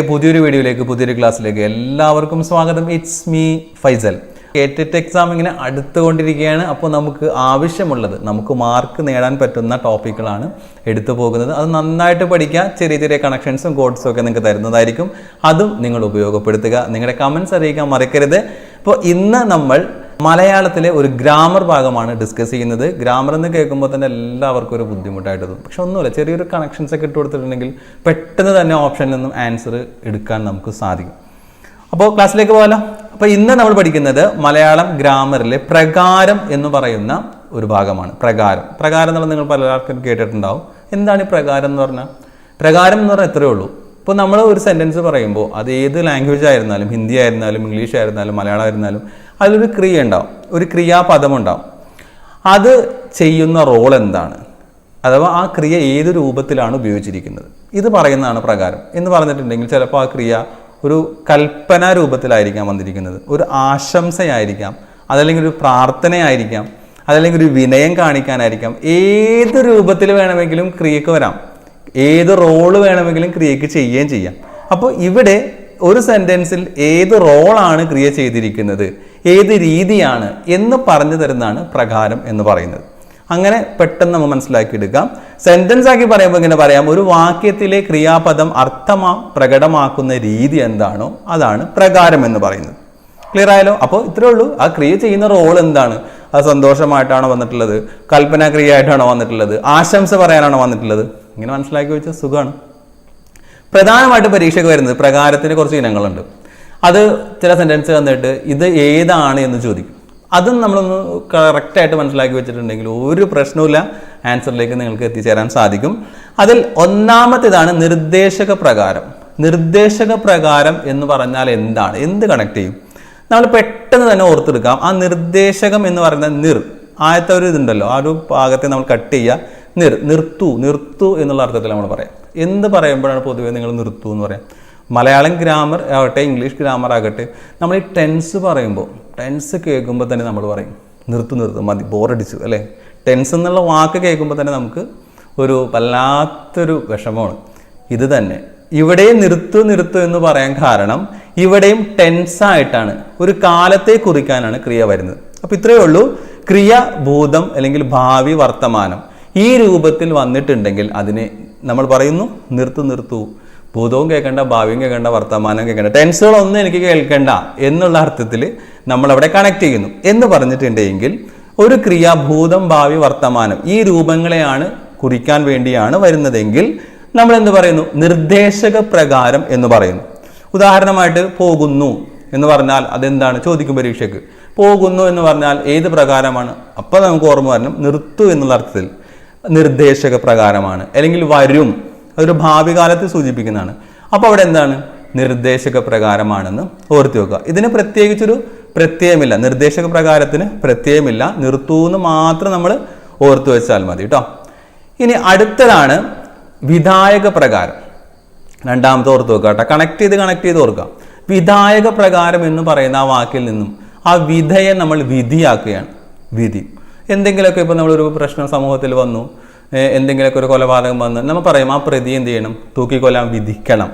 പുതിയൊരു വീഡിയോയിലേക്ക് പുതിയൊരു ക്ലാസ്സിലേക്ക് എല്ലാവർക്കും സ്വാഗതം. It's me Faisal KTET exam ഇങ്ങനെ അടുത്തുകൊണ്ടിരിക്കുകയാണ്. അപ്പോൾ നമുക്ക് ആവശ്യമുള്ളത് നമുക്ക് മാർക്ക് നേടാൻ പറ്റുന്ന ടോപ്പിക്കുകളാണ് എടുത്തു പോകുന്നത്. അത് നന്നായിട്ട് പഠിക്കുക ചെറിയ ചെറിയ കണക്ഷൻസും കോഡ്സും ഒക്കെ നിങ്ങൾക്ക് തരുന്നതായിരിക്കും. അതും നിങ്ങൾ ഉപയോഗപ്പെടുത്തുക. നിങ്ങളുടെ കമൻസ് അറിയിക്കാൻ മറക്കരുത്. അപ്പോൾ ഇന്ന് നമ്മൾ മലയാളത്തിലെ ഒരു ഗ്രാമർ ഭാഗമാണ് ഡിസ്കസ് ചെയ്യുന്നത്. ഗ്രാമർ എന്ന് കേൾക്കുമ്പോൾ തന്നെ എല്ലാവർക്കും ഒരു ബുദ്ധിമുട്ടായിട്ട് തോന്നും. പക്ഷെ ഒന്നുമില്ല ചെറിയൊരു കണക്ഷൻസ് ഒക്കെ ഇട്ട് കൊടുത്തിട്ടുണ്ടെങ്കിൽ പെട്ടെന്ന് തന്നെ ഓപ്ഷനിൽ നിന്നും ആൻസർ എടുക്കാൻ നമുക്ക് സാധിക്കും. അപ്പോൾ ക്ലാസ്സിലേക്ക് പോകാലോ? അപ്പോൾ ഇന്ന് നമ്മൾ പഠിക്കുന്നത് മലയാളം ഗ്രാമറിലെ പ്രകാരം എന്ന് പറയുന്ന ഒരു ഭാഗമാണ്. പ്രകാരം. പ്രകാരം എന്നുള്ളത് നിങ്ങൾ പലർക്കും കേട്ടിട്ടുണ്ടാവും. എന്താണ് ഈ പ്രകാരം എന്ന് പറഞ്ഞാൽ? പ്രകാരം എന്ന് പറഞ്ഞാൽ എത്രയേ ഉള്ളൂ. ഇപ്പോൾ നമ്മൾ ഒരു സെന്റൻസ് പറയുമ്പോൾ അത് ഏത് ലാംഗ്വേജ് ആയിരുന്നാലും ഹിന്ദി ആയിരുന്നാലും ഇംഗ്ലീഷ് ആയിരുന്നാലും മലയാളം ആയിരുന്നാലും അതിലൊരു ക്രിയ ഉണ്ടാവും. ഒരു ക്രിയാപദം ഉണ്ടാവും. അത് ചെയ്യുന്ന റോൾ എന്താണ്? അഥവാ ആ ക്രിയ ഏത് രൂപത്തിലാണ് ഉപയോഗിച്ചിരിക്കുന്നത്? ഇത് പറയുന്നതാണ് പ്രകാരം. എന്ന് പറഞ്ഞിട്ടുണ്ടെങ്കിൽ ചിലപ്പോൾ ആ ക്രിയ ഒരു കൽപ്പന രൂപത്തിലായിരിക്കാം വന്നിരിക്കുന്നത്. ഒരു ആശംസയായിരിക്കാം അതല്ലെങ്കിൽ ഒരു പ്രാർത്ഥനയായിരിക്കാം അതല്ലെങ്കിൽ ഒരു വിനയം കാണിക്കാനായിരിക്കാം. ഏത് രൂപത്തിൽ വേണമെങ്കിലും ക്രിയക്ക് വരാം. ഏത് റോൾ വേണമെങ്കിലും ക്രിയക്ക് ചെയ്യുകയും ചെയ്യാം. അപ്പോൾ ഇവിടെ ഒരു സെന്റൻസിൽ ഏത് റോളാണ് ക്രിയ ചെയ്തിരിക്കുന്നത്? ഏത് രീതിയാണ് എന്ന് പറഞ്ഞു തരുന്നതാണ് പ്രകാരം എന്ന് പറയുന്നത്. അങ്ങനെ പെട്ടെന്ന് നമ്മൾ മനസ്സിലാക്കിയെടുക്കാം. സെന്റൻസ് ആക്കി പറയുമ്പോൾ ഇങ്ങനെ പറയാം. ഒരു വാക്യത്തിലെ ക്രിയാപദം അർത്ഥമാ പ്രകടമാക്കുന്ന രീതി എന്താണോ അതാണ് പ്രകാരം എന്ന് പറയുന്നത്. ക്ലിയർ ആയാലോ അപ്പോൾ ഇത്രേ ഉള്ളൂ. ആ ക്രിയ ചെയ്യുന്ന റോൾ എന്താണ്? അത് സന്തോഷമായിട്ടാണോ വന്നിട്ടുള്ളത്? കൽപ്പന ക്രിയ ആയിട്ടാണോ വന്നിട്ടുള്ളത്? ആശംസ പറയാനാണോ വന്നിട്ടുള്ളത്? ഇങ്ങനെ മനസ്സിലാക്കി വെച്ചാൽ സുഖമാണ്. പ്രധാനമായിട്ട് പരീക്ഷയ്ക്ക് വരുന്നത് പ്രകാരത്തിന് കുറച്ച് ഇനങ്ങളുണ്ട്. അത് ചില സെന്റൻസ് തന്നിട്ട് ഇത് ഏതാണ് എന്ന് ചോദിക്കും. അതും നമ്മളൊന്ന് കറക്റ്റായിട്ട് മനസ്സിലാക്കി വെച്ചിട്ടുണ്ടെങ്കിൽ ഒരു പ്രശ്നവുമില്ല. ആൻസറിലേക്ക് നിങ്ങൾക്ക് എത്തിച്ചേരാൻ സാധിക്കും. അതിൽ ഒന്നാമത്തേതാണ് നിർദ്ദേശക പ്രകാരം. നിർദ്ദേശക പ്രകാരം എന്ന് പറഞ്ഞാൽ എന്താണ്? എന്ത് കണക്ട് ചെയ്യും? നമ്മൾ പെട്ടെന്ന് തന്നെ ഓർത്തെടുക്കാം. ആ നിർദ്ദേശകം എന്ന് പറയുന്ന നിർ. ആദ്യത്തെ ഒരു ഇതുണ്ടല്ലോ. ആ ഒരു ഭാഗത്തെ നമ്മൾ കട്ട് ചെയ്യുക. നിർ. നിർത്തു. നിർത്തു എന്നുള്ള അർത്ഥത്തിൽ നമ്മൾ പറയാം. എന്ത് പറയുമ്പോഴാണ് പൊതുവേ നിങ്ങൾ നിർത്തു എന്ന് പറയാം? മലയാളം ഗ്രാമർ ആവട്ടെ ഇംഗ്ലീഷ് ഗ്രാമർ ആകട്ടെ നമ്മൾ ഈ ടെൻസ് പറയുമ്പോൾ ടെൻസ് കേൾക്കുമ്പോൾ തന്നെ നമ്മൾ പറയും നിർത്തു നിർത്തു മതി ബോറടിച്ചു അല്ലേ? ടെൻസ് എന്നുള്ള വാക്ക് കേൾക്കുമ്പോൾ തന്നെ നമുക്ക് ഒരു വല്ലാത്തൊരു വിഷമമാണ്. ഇത് തന്നെ. ഇവിടെയും നിർത്തു നിർത്തു എന്ന് പറയാൻ കാരണം ഇവിടെയും ടെൻസായിട്ടാണ് ഒരു കാലത്തെ കുറിക്കാനാണ് ക്രിയ വരുന്നത്. അപ്പോൾ ഇത്രയേ ഉള്ളൂ. ക്രിയ ഭൂതം അല്ലെങ്കിൽ ഭാവി വർത്തമാനം ഈ രൂപത്തിൽ വന്നിട്ടുണ്ടെങ്കിൽ അതിനെ നമ്മൾ പറയുന്നു നിർത്തു നിർത്തു. ഭൂതവും കേൾക്കേണ്ട ഭാവിയും കേൾക്കേണ്ട വർത്തമാനം കേൾക്കേണ്ട ടെൻസുകളൊന്നും എനിക്ക് കേൾക്കേണ്ട എന്നുള്ള അർത്ഥത്തിൽ നമ്മൾ അവിടെ കണക്ട് ചെയ്യുന്നു. എന്ന് പറഞ്ഞിട്ടുണ്ടെങ്കിൽ ഒരു ക്രിയ ഭൂതം ഭാവി വർത്തമാനം ഈ രൂപങ്ങളെയാണ് കുറിക്കാൻ വേണ്ടിയാണ് വരുന്നതെങ്കിൽ നമ്മൾ എന്ത് പറയുന്നു? നിർദ്ദേശക പ്രകാരം എന്ന് പറയുന്നു. ഉദാഹരണമായിട്ട് പോകുന്നു എന്ന് പറഞ്ഞാൽ അതെന്താണ്? ചോദിക്കും പരീക്ഷയ്ക്ക്. പോകുന്നു എന്ന് പറഞ്ഞാൽ ഏത് പ്രകാരമാണ്? അപ്പോൾ നമുക്ക് ഓർമ്മ വരണം. നിർത്തു എന്നുള്ള അർത്ഥത്തിൽ നിർദ്ദേശക പ്രകാരമാണ്. അല്ലെങ്കിൽ വരും. അതൊരു ഭാവി കാലത്ത് സൂചിപ്പിക്കുന്നതാണ്. അപ്പോൾ അവിടെ എന്താണ്? നിർദ്ദേശക പ്രകാരമാണെന്ന് ഓർത്തി വെക്കുക. ഇതിന് പ്രത്യേകിച്ചൊരു പ്രത്യയമില്ല. നിർദ്ദേശക പ്രകാരത്തിന് പ്രത്യയമില്ല. നിർത്തൂന്ന് മാത്രം നമ്മൾ ഓർത്തു വെച്ചാൽ മതി കേട്ടോ. ഇനി അടുത്തതാണ് വിധായക പ്രകാരം. രണ്ടാമത്തെ ഓർത്ത് വെക്കുക കേട്ടോ. കണക്ട് ചെയ്ത് കണക്ട് ചെയ്ത് ഓർക്കുക. വിധായക പ്രകാരം എന്ന് പറയുന്ന ആ വാക്കിൽ നിന്നും ആ വിധയെ നമ്മൾ വിധിയാക്കുകയാണ്. വിധി. എന്തെങ്കിലുമൊക്കെ ഇപ്പോൾ നമ്മളൊരു പ്രശ്നം സമൂഹത്തിൽ വന്നു. എന്തെങ്കിലുമൊക്കെ ഒരു കൊലപാതകം വന്ന് നമ്മൾ പറയും ആ പ്രതി എന്ത് ചെയ്യണം? തൂക്കിക്കൊല്ലാൻ വിധിക്കണം.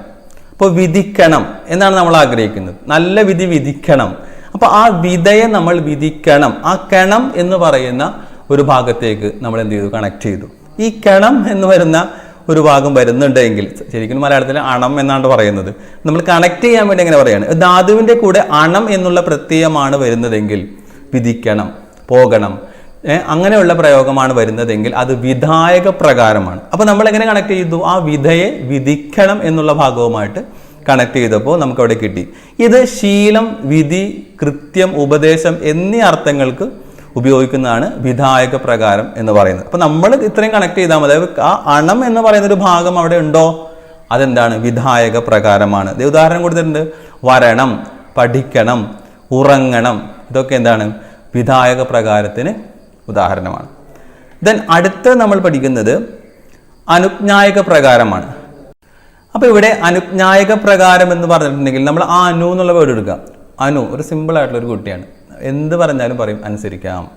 അപ്പോൾ വിധിക്കണം എന്നാണ് നമ്മൾ ആഗ്രഹിക്കുന്നത്. നല്ല വിധി വിധിക്കണം. അപ്പോൾ ആ വിധയെ നമ്മൾ വിധിക്കണം. ആ കണം എന്ന് പറയുന്ന ഒരു ഭാഗത്തേക്ക് നമ്മൾ എന്ത് ചെയ്തു? കണക്ട് ചെയ്തു. ഈ കണം എന്ന് വരുന്ന ഒരു ഭാഗം വരുന്നുണ്ടെങ്കിൽ ശരിക്കും മലയാളത്തിൽ അണം എന്നാണ് പറയുന്നത്. നമ്മൾ കണക്ട് ചെയ്യാൻ വേണ്ടി എങ്ങനെ പറയാണ്? ധാതുവിന്റെ കൂടെ അണം എന്നുള്ള പ്രത്യയമാണ് വരുന്നതെങ്കിൽ വിധിക്കണം പോകണം. അങ്ങനെയുള്ള പ്രയോഗമാണ് വരുന്നതെങ്കിൽ അത് വിധായക പ്രകാരമാണ്. അപ്പോൾ നമ്മൾ എങ്ങനെ കണക്ട് ചെയ്തു? ആ വിധയെ വിധിക്കണം എന്നുള്ള ഭാഗവുമായിട്ട് കണക്ട് ചെയ്തപ്പോൾ നമുക്ക് അവിടെ കിട്ടി. ഇത് ശീലം വിധി കൃത്യം ഉപദേശം എന്നീ അർത്ഥങ്ങൾക്ക് ഉപയോഗിക്കുന്നതാണ് വിധായക പ്രകാരം എന്ന് പറയുന്നത്. അപ്പോൾ നമ്മൾ ഇത്രയും കണക്ട് ചെയ്താൽ മതി. ആ അണം എന്ന് പറയുന്ന ഒരു ഭാഗം അവിടെ ഉണ്ടോ? അതെന്താണ്? വിധായക പ്രകാരമാണ്. ഉദാഹരണം കൊടുത്തിട്ടുണ്ട്. വരണം പഠിക്കണം ഉറങ്ങണം. ഇതൊക്കെ എന്താണ്? വിധായക പ്രകാരത്തിന് ഉദാഹരണമാണ്. ദെൻ അടുത്ത നമ്മൾ പഠിക്കുന്നത് അനുജ്ഞായക പ്രകാരമാണ്. അപ്പോൾ ഇവിടെ അനുജ്ഞായക പ്രകാരം എന്ന് പറഞ്ഞിട്ടുണ്ടെങ്കിൽ നമ്മൾ ആ അനു എന്നുള്ള വേർഡ് എടുക്കുക. അനു ഒരു സിമ്പിൾ ആയിട്ടുള്ള ഒരു കുട്ടിയാണ്. എന്ത് പറഞ്ഞാലും പറയും അനുസരിക്കാം.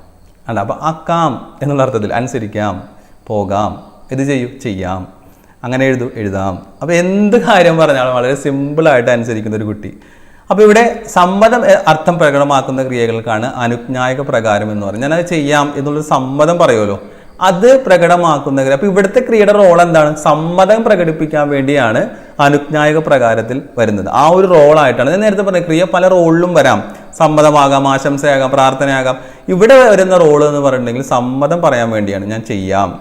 അല്ല അപ്പോൾ ആക്കാം എന്നുള്ള അർത്ഥത്തിൽ അനുസരിക്കാം പോകാം ഇത് ചെയ്യൂ ചെയ്യാം അങ്ങനെ എഴുതു എഴുതാം. അപ്പോൾ എന്ത് കാര്യം പറഞ്ഞാലും വളരെ സിമ്പിളായിട്ട് അനുസരിക്കുന്ന ഒരു കുട്ടി. അപ്പോൾ ഇവിടെ സമ്മതം അർത്ഥം പ്രകടമാക്കുന്ന ക്രിയകൾക്കാണ് അനുജ്ഞായക പ്രകാരം എന്ന് പറയുന്നത്. ഞാനത് ചെയ്യാം എന്നുള്ളൊരു സമ്മതം പറയുമല്ലോ. അത് പ്രകടമാക്കുന്ന ക്രിയ അപ്പോൾ ഇവിടുത്തെ ക്രിയയുടെ റോൾ എന്താണ്? സമ്മതം പ്രകടിപ്പിക്കാൻ വേണ്ടിയാണ് അനുജ്ഞായക പ്രകാരത്തിൽ വരുന്നത്. ആ ഒരു റോളായിട്ടാണ് ഞാൻ നേരത്തെ പറഞ്ഞ ക്രിയ പല റോളിലും വരാം. സമ്മതമാകാം ആശംസയാകാം പ്രാർത്ഥനയാകാം. ഇവിടെ വരുന്ന റോൾ എന്ന് പറഞ്ഞിട്ടുണ്ടെങ്കിൽ സമ്മതം പറയാൻ വേണ്ടിയാണ്. ഞാൻ ചെയ്യാം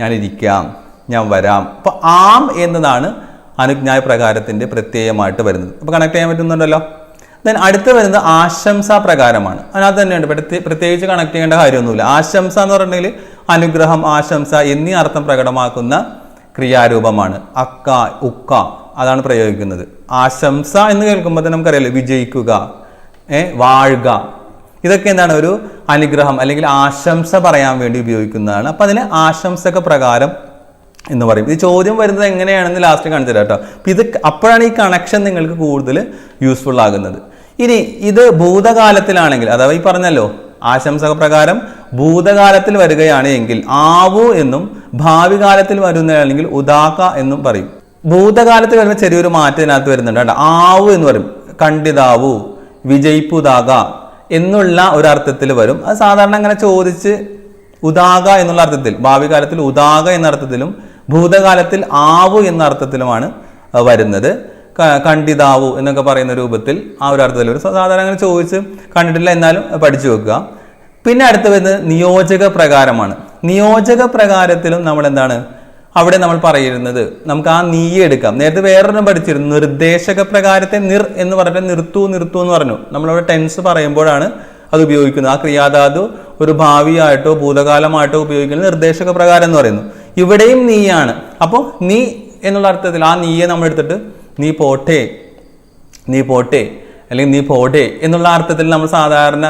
ഞാൻ ഇരിക്കാം ഞാൻ വരാം. അപ്പോൾ ആം എന്നതാണ് അനുജ്ഞായ പ്രകാരത്തിന്റെ പ്രത്യേകമായിട്ട് വരുന്നത്. അപ്പോൾ കണക്ട് ചെയ്യാൻ പറ്റുന്നുണ്ടല്ലോ? ദെൻ അടുത്ത് വരുന്നത് ആശംസ പ്രകാരമാണ്. അതിനകത്ത് തന്നെയുണ്ട്. പ്രത്യേക പ്രത്യേകിച്ച് കണക്ട് ചെയ്യേണ്ട കാര്യമൊന്നുമില്ല. ആശംസ എന്ന് പറഞ്ഞിട്ടുണ്ടെങ്കിൽ അനുഗ്രഹം ആശംസ എന്നീ അർത്ഥം പ്രകടമാക്കുന്ന ക്രിയാരൂപമാണ്. അക്ക ഉക്ക അതാണ് പ്രയോഗിക്കുന്നത്. ആശംസ എന്ന് കേൾക്കുമ്പോൾ തന്നെ നമുക്കറിയാലോ വിജയിക്കുക ഏ വാഴുക. ഇതൊക്കെ എന്താണ്? ഒരു അനുഗ്രഹം അല്ലെങ്കിൽ ആശംസ പറയാൻ വേണ്ടി ഉപയോഗിക്കുന്നതാണ്. അപ്പം അതിന് ആശംസക പ്രകാരം എന്ന് പറയും. ഇത് ചോദ്യം വരുന്നത് എങ്ങനെയാണെന്ന് ലാസ്റ്റ് കാണിച്ചു തരാം കേട്ടോ. അപ്പം ഇത് അപ്പോഴാണ് ഈ കണക്ഷൻ നിങ്ങൾക്ക് കൂടുതൽ യൂസ്ഫുൾ ആകുന്നത്. ഇനി ഇത് ഭൂതകാലത്തിലാണെങ്കിൽ അഥവാ ഈ പറഞ്ഞല്ലോ ആശംസക പ്രകാരം ഭൂതകാലത്തിൽ വരികയാണ് എങ്കിൽ ആവു എന്നും ഭാവി കാലത്തിൽ വരുന്നതാണെങ്കിൽ ഉദാക്ക എന്നും പറയും. ഭൂതകാലത്തിൽ വരുന്ന ചെറിയൊരു മാറ്റം ഇതിനകത്ത് വരുന്നുണ്ട് കേട്ടോ. ആവു എന്ന് പറയും. കണ്ടിതാവു വിജയിപ്പുതാക എന്നുള്ള ഒരു അർത്ഥത്തിൽ വരും. അത് സാധാരണ അങ്ങനെ ചോദിച്ച് ഉദാക എന്നുള്ള അർത്ഥത്തിൽ ഭാവി കാലത്തിൽ ഉദാക എന്ന അർത്ഥത്തിലും ഭൂതകാലത്തിൽ ആവു എന്ന അർത്ഥത്തിലുമാണ് വരുന്നത്. കണ്ടിതാവു എന്നൊക്കെ പറയുന്ന രൂപത്തിൽ ആ ഒരു അർത്ഥത്തിൽ ഒരു സാധാരണ അങ്ങനെ ചോദിച്ച് കണ്ടിട്ടില്ല എന്നാലും പഠിച്ചു വെക്കുക. പിന്നെ അടുത്ത് വരുന്നത് നിയോജക പ്രകാരമാണ്. നിയോജക പ്രകാരത്തിലും നമ്മൾ എന്താണ് അവിടെ നമ്മൾ പറയുന്നത് നമുക്ക് ആ നീ എടുക്കാം. നേരത്തെ വേറൊരെണ്ണം പഠിച്ചിരുന്നു നിർദ്ദേശക പ്രകാരത്തെ നിർ എന്ന് പറഞ്ഞിട്ട് നിർത്തു നിർത്തു എന്ന് പറഞ്ഞു. നമ്മളവിടെ ടെൻസ് പറയുമ്പോഴാണ് അത് ഉപയോഗിക്കുന്നത്. ആ ക്രിയാധാതു ഒരു ഭാവിയായിട്ടോ ഭൂതകാലമായിട്ടോ ഉപയോഗിക്കുന്നത് നിർദ്ദേശക പ്രകാരം എന്ന് പറയുന്നു. ഇവിടെയും നീയാണ്. അപ്പോൾ നീ എന്നുള്ള അർത്ഥത്തിൽ ആ നീയെ നമ്മൾ എടുത്തിട്ട് നീ പോട്ടെ നീ പോട്ടെ അല്ലെങ്കിൽ നീ പോട്ടെ എന്നുള്ള അർത്ഥത്തിൽ നമ്മൾ സാധാരണ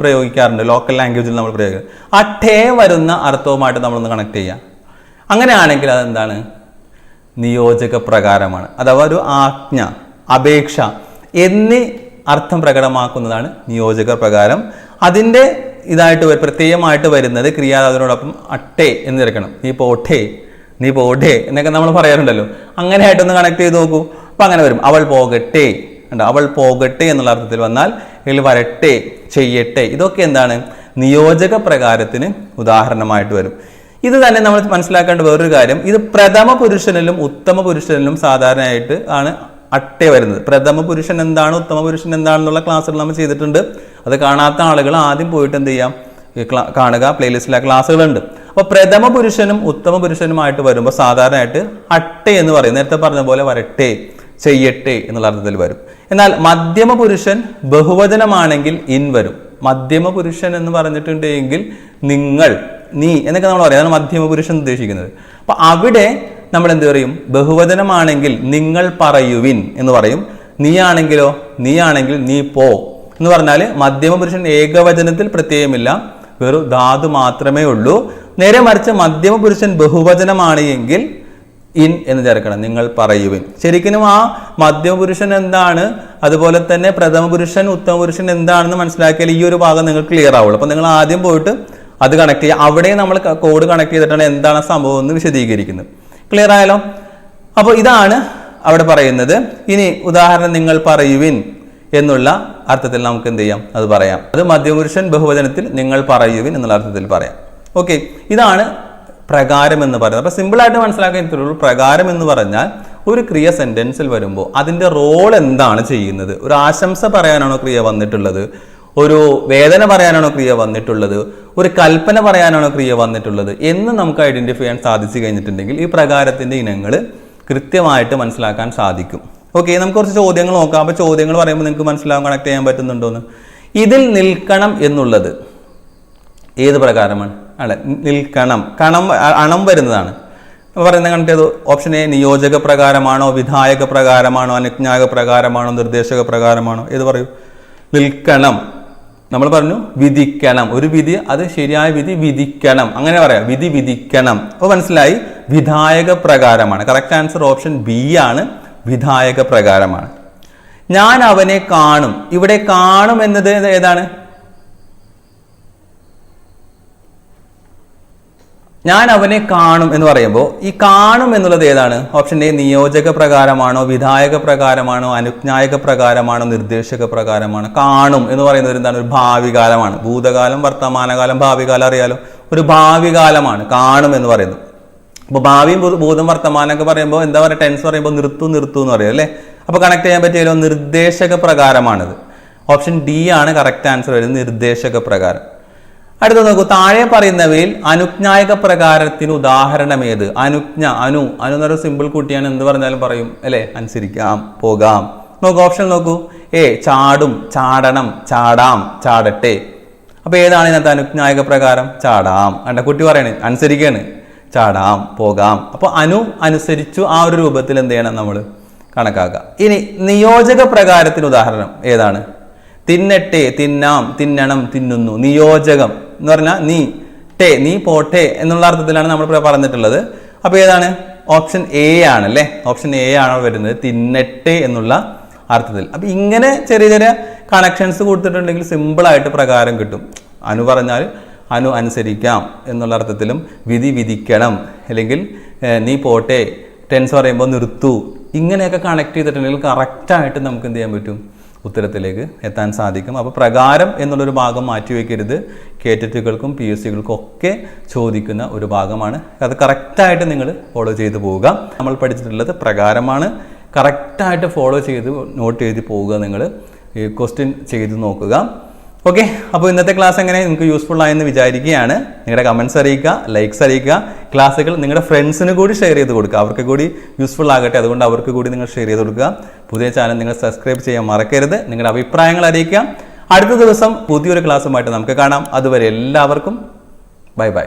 പ്രയോഗിക്കാറുണ്ട്. ലോക്കൽ ലാംഗ്വേജിൽ നമ്മൾ പ്രയോഗിക്കുക ആ ടേ വരുന്ന അർത്ഥവുമായിട്ട് നമ്മളൊന്ന് കണക്ട് ചെയ്യാം. അങ്ങനെയാണെങ്കിൽ അതെന്താണ്? നിയോജക പ്രകാരമാണ്. അഥവാ ഒരു ആജ്ഞ അപേക്ഷ എന്നീ അർത്ഥം പ്രകടമാക്കുന്നതാണ് നിയോജക പ്രകാരം. അതിന്റെ ഇതായിട്ട് പ്രത്യേകമായിട്ട് വരുന്നത് ക്രിയാധാതിനോടൊപ്പം അട്ടേ എന്ന് ചേർക്കണം. നീ പോട്ടേ നീ പോട്ടേ എന്നൊക്കെ നമ്മൾ പറയാറുണ്ടല്ലോ. അങ്ങനെയായിട്ടൊന്ന് കണക്ട് ചെയ്ത് നോക്കൂ. അപ്പം അങ്ങനെ വരും. അവൾ പോകട്ടെ. ഉണ്ട് അവൾ പോകട്ടെ എന്നുള്ള അർത്ഥത്തിൽ വന്നാൽ അല്ലെങ്കിൽ വരട്ടെ ചെയ്യട്ടെ. ഇതൊക്കെ എന്താണ്? നിയോജക പ്രകാരത്തിന് ഉദാഹരണമായിട്ട് വരും. ഇത് തന്നെ നമ്മൾ മനസ്സിലാക്കേണ്ട വേറൊരു കാര്യം. ഇത് പ്രഥമ പുരുഷനിലും ഉത്തമ പുരുഷനിലും സാധാരണയായിട്ട് ആണ് അട്ടേ വരുന്നത്. പ്രഥമ പുരുഷൻ എന്താണ് ഉത്തമ പുരുഷൻ എന്താണെന്നുള്ള ക്ലാസ്സുകൾ നമ്മൾ ചെയ്തിട്ടുണ്ട്. അത് കാണാത്ത ആളുകൾ ആദ്യം പോയിട്ട് എന്ത് ചെയ്യാം കാണുക പ്ലേലിസ്റ്റിലെ ക്ലാസ്സുകളുണ്ട്. അപ്പോൾ പ്രഥമ പുരുഷനും ഉത്തമ പുരുഷനുമായിട്ട് വരുമ്പോൾ സാധാരണയായിട്ട് അട്ടെ എന്ന് പറയും. നേരത്തെ പറഞ്ഞ പോലെ വരട്ടെ ചെയ്യട്ടെ എന്നുള്ള അർത്ഥത്തിൽ വരും. എന്നാൽ മധ്യമ പുരുഷൻ ബഹുവചനമാണെങ്കിൽ ഇൻ വരും. മധ്യമ പുരുഷൻ എന്ന് പറഞ്ഞിട്ടുണ്ടെങ്കിൽ നിങ്ങൾ നീ എന്നൊക്കെ നമ്മൾ പറയും. അതാണ് മധ്യമ പുരുഷൻ ഉദ്ദേശിക്കുന്നത്. അപ്പൊ അവിടെ നമ്മൾ എന്ത് പറയും ബഹുവചനമാണെങ്കിൽ നിങ്ങൾ പറയുവിൻ എന്ന് പറയും. നീയാണെങ്കിലോ? നീയാണെങ്കിൽ നീ പോ എന്ന് പറഞ്ഞാൽ മധ്യമ പുരുഷൻ ഏകവചനത്തിൽ പ്രത്യേകമില്ല. വെറു ധാതു മാത്രമേ ഉള്ളൂ. നേരെ മറിച്ച് മധ്യമ പുരുഷൻ ബഹുവചനമാണ് എങ്കിൽ ഇൻ എന്ന് ചേർക്കണം. നിങ്ങൾ പറയുവിൻ. ശരിക്കും ആ മധ്യമ പുരുഷൻ എന്താണ്? അതുപോലെ തന്നെ പ്രഥമ പുരുഷൻ ഉത്തമ പുരുഷൻ എന്താണെന്ന് മനസ്സിലാക്കിയാൽ ഈ ഒരു ഭാഗം നിങ്ങൾ ക്ലിയർ ആവുള്ളൂ. അപ്പൊ നിങ്ങൾ ആദ്യം പോയിട്ട് അത് കണക്ട് ചെയ്യുക. അവിടെ നമ്മൾ കോഡ് കണക്ട് ചെയ്തിട്ടാണ് എന്താണ് സംഭവം എന്ന് വിശദീകരിക്കുന്നത്. ക്ലിയർ ആയാലോ അപ്പോൾ ഇതാണ് അവിടെ പറയുന്നത്. ഇനി ഉദാഹരണം നിങ്ങൾ പറയുവിൻ എന്നുള്ള അർത്ഥത്തിൽ നമുക്ക് എന്ത് ചെയ്യാം? അത് പറയാം. അത് മധ്യപുരുഷൻ ബഹുവചനത്തിൽ നിങ്ങൾ പറയുവിൻ എന്നുള്ള അർത്ഥത്തിൽ പറയാം. ഓക്കെ ഇതാണ് പ്രകാരം എന്ന് പറയുന്നത്. അപ്പോൾ സിമ്പിളായിട്ട് മനസ്സിലാക്കാൻ ഇത്രയുള്ളൂ പ്രകാരം എന്ന് പറഞ്ഞാൽ ഒരു ക്രിയ സെന്റൻസിൽ വരുമ്പോൾ അതിന്റെ റോൾ എന്താണ് ചെയ്യുന്നത്? ഒരു ആശംസ പറയാനാണോ ക്രിയ വന്നിട്ടുള്ളത്? ഒരു വേദന പറയാനാണോ ക്രിയ വന്നിട്ടുള്ളത്? ഒരു കൽപ്പന പറയാനാണോ ക്രിയ വന്നിട്ടുള്ളത്? എന്ന് നമുക്ക് ഐഡന്റിഫൈ ചെയ്യാൻ സാധിച്ചു കഴിഞ്ഞിട്ടുണ്ടെങ്കിൽ ഈ പ്രകാരത്തിന്റെ ഇനങ്ങൾ കൃത്യമായിട്ട് മനസ്സിലാക്കാൻ സാധിക്കും. ഓക്കെ നമുക്ക് കുറച്ച് ചോദ്യങ്ങൾ നോക്കാം. അപ്പോൾ ചോദ്യങ്ങൾ പറയുമ്പോൾ നിങ്ങൾക്ക് മനസ്സിലാവും കണക്ട് ചെയ്യാൻ പറ്റുന്നുണ്ടോന്ന്? ഇതിൽ നിൽക്കണം എന്നുള്ളത് ഏത് പ്രകാരമാണ്? അല്ല നിൽക്കണം. കണം അണം വരുന്നതാണ്. പറയുന്ന പറയുന്നത് കണക്ട് ചെയ്തു ഓപ്ഷൻ എ നിയോജക പ്രകാരമാണോ വിധായക പ്രകാരമാണോ അനുജ്ഞായക പ്രകാരമാണോ നിർദ്ദേശക പ്രകാരമാണോ? ഏത് പറയൂ? നിൽക്കണം. നമ്മൾ പറഞ്ഞു വിധിക്കണം. ഒരു വിധി അത് ശരിയായ വിധി വിധിക്കണം. അങ്ങനെ പറയാം. വിധി വിധിക്കണം. അപ്പോൾ മനസ്സിലായി? വിധായക പ്രകാരമാണ്. കറക്റ്റ് ആൻസർ ഓപ്ഷൻ ബി ആണ്. വിധായക പ്രകാരമാണ്. ഞാൻ അവനെ കാണും. ഇവിടെ കാണും എന്നത് ഏതാണ്? ഞാൻ അവനെ കാണും എന്ന് പറയുമ്പോൾ ഈ കാണും എന്നുള്ളത് ഏതാണ്? ഓപ്ഷൻ എ നിയോജക പ്രകാരമാണോ വിധായക പ്രകാരമാണോ അനുജ്ഞായക പ്രകാരമാണോ നിർദ്ദേശക പ്രകാരമാണോ? കാണും എന്ന് പറയുന്നത് എന്താണ്? ഒരു ഭാവി കാലമാണ്. ഭൂതകാലം വർത്തമാനകാലം ഭാവി കാലം അറിയാലോ? ഒരു ഭാവി കാലമാണ് കാണും എന്ന് പറയുന്നത്. അപ്പോൾ ഭാവിയും ഭൂതം വർത്തമാനമൊക്കെ പറയുമ്പോൾ എന്താ പറയുക? ടെൻസ് പറയുമ്പോൾ നിർത്തു നിർത്തു എന്ന് പറയും അല്ലേ? അപ്പോൾ കണക്ട് ചെയ്യാൻ പറ്റിയല്ലോ നിർദ്ദേശക പ്രകാരമാണിത്. ഓപ്ഷൻ ഡി ആണ് കറക്റ്റ് ആൻസർ വരുന്നത് നിർദ്ദേശക പ്രകാരം. അടുത്ത നോക്കൂ താഴെ പറയുന്നവയിൽ അനുജ്ഞായക പ്രകാരത്തിന് ഉദാഹരണം ഏത് അനുജ്ഞ അനു. അനു എന്നൊരു സിമ്പിൾ കുട്ടിയാണ് എന്ത് പറഞ്ഞാലും പറയും അല്ലേ? അനുസരിക്കാം പോകാം. നോക്കൂ ഓപ്ഷൻ നോക്കൂ. ഏ ചാടും ചാടണം ചാടാം ചാടട്ടെ. അപ്പൊ ഏതാണ് ഇതിനകത്ത് അനുജ്ഞായക പ്രകാരം? ചാടാം. അണ്ട കുട്ടി പറയണേ അനുസരിക്കാണ്. ചാടാം പോകാം. അപ്പൊ അനു അനുസരിച്ചു ആ ഒരു രൂപത്തിൽ എന്ത് ചെയ്യണം നമ്മൾ കണക്കാക്കുക ഇനി നിയോജക പ്രകാരത്തിന് ഉദാഹരണം ഏതാണ്? തിന്നട്ടെ തിന്നാം തിന്നണം തിന്നുന്നു നിയോജകം എന്ന് പറഞ്ഞാൽ നീ ടേ നീ പോട്ടെ എന്നുള്ള അർത്ഥത്തിലാണ് നമ്മൾ പറഞ്ഞിട്ടുള്ളത്. അപ്പോൾ ഏതാണ്? ഓപ്ഷൻ എ ആണ് അല്ലേ ഓപ്ഷൻ എ ആണ് വരുന്നത്. തിന്നട്ടെ എന്നുള്ള അർത്ഥത്തിൽ. അപ്പോൾ ഇങ്ങനെ ചെറിയ ചെറിയ കണക്ഷൻസ് കൊടുത്തിട്ടുണ്ടെങ്കിൽ സിമ്പിളായിട്ട് പ്രകാരം കിട്ടും. അനു പറഞ്ഞാൽ അനു അനുസരിക്കാം എന്നുള്ള അർത്ഥത്തിലും വിധി വിധിക്കണം. അല്ലെങ്കിൽ നീ പോട്ടെ ടെൻസ് പറയുമ്പോൾ നിർത്തു. ഇങ്ങനെയൊക്കെ കണക്ട് ചെയ്തിട്ടുണ്ടെങ്കിൽ കറക്റ്റായിട്ട് നമുക്ക് എന്ത് ചെയ്യാൻ പറ്റും? ഉത്തരത്തിലേക്ക് എത്താൻ സാധിക്കും. അപ്പോൾ പ്രകാരം എന്നുള്ളൊരു ഭാഗം മാറ്റിവെക്കരുത് കേറ്ററ്റുകൾക്കും പി എസ് സികൾക്കും ഒക്കെ ചോദിക്കുന്ന ഒരു ഭാഗമാണ്. അത് കറക്റ്റായിട്ട് നിങ്ങൾ ഫോളോ ചെയ്തു പോവുക. നമ്മൾ പഠിച്ചിട്ടുള്ളത് പ്രകാരമാണ്. കറക്റ്റായിട്ട് ഫോളോ ചെയ്ത് നോട്ട് ചെയ്ത് പോവുക നിങ്ങൾ ഈ ക്വസ്റ്റ്യൻ ചെയ്ത് നോക്കുക. ഓക്കെ അപ്പോൾ ഇന്നത്തെ ക്ലാസ് എങ്ങനെ നിങ്ങൾക്ക് യൂസ്ഫുൾ ആയെന്ന് വിചാരിക്കുകയാണ്. നിങ്ങളുടെ കമൻസ് അറിയിക്കുക ലൈക്സ് അറിയിക്കുക. ക്ലാസ്സുകൾ നിങ്ങളുടെ ഫ്രണ്ട്സിന് കൂടി ഷെയർ ചെയ്ത് കൊടുക്കുക. അവർക്ക് കൂടി യൂസ്ഫുൾ ആകട്ടെ. അതുകൊണ്ട് അവർക്ക് കൂടി നിങ്ങൾ ഷെയർ ചെയ്ത് കൊടുക്കുക. പുതിയ ചാനൽ നിങ്ങൾ സബ്സ്ക്രൈബ് ചെയ്യാൻ മറക്കരുത്. നിങ്ങളുടെ അഭിപ്രായങ്ങൾ അറിയിക്കുക. അടുത്ത ദിവസം പുതിയൊരു ക്ലാസ്സുമായിട്ട് നമുക്ക് കാണാം. അതുവരെ എല്ലാവർക്കും ബൈ ബൈ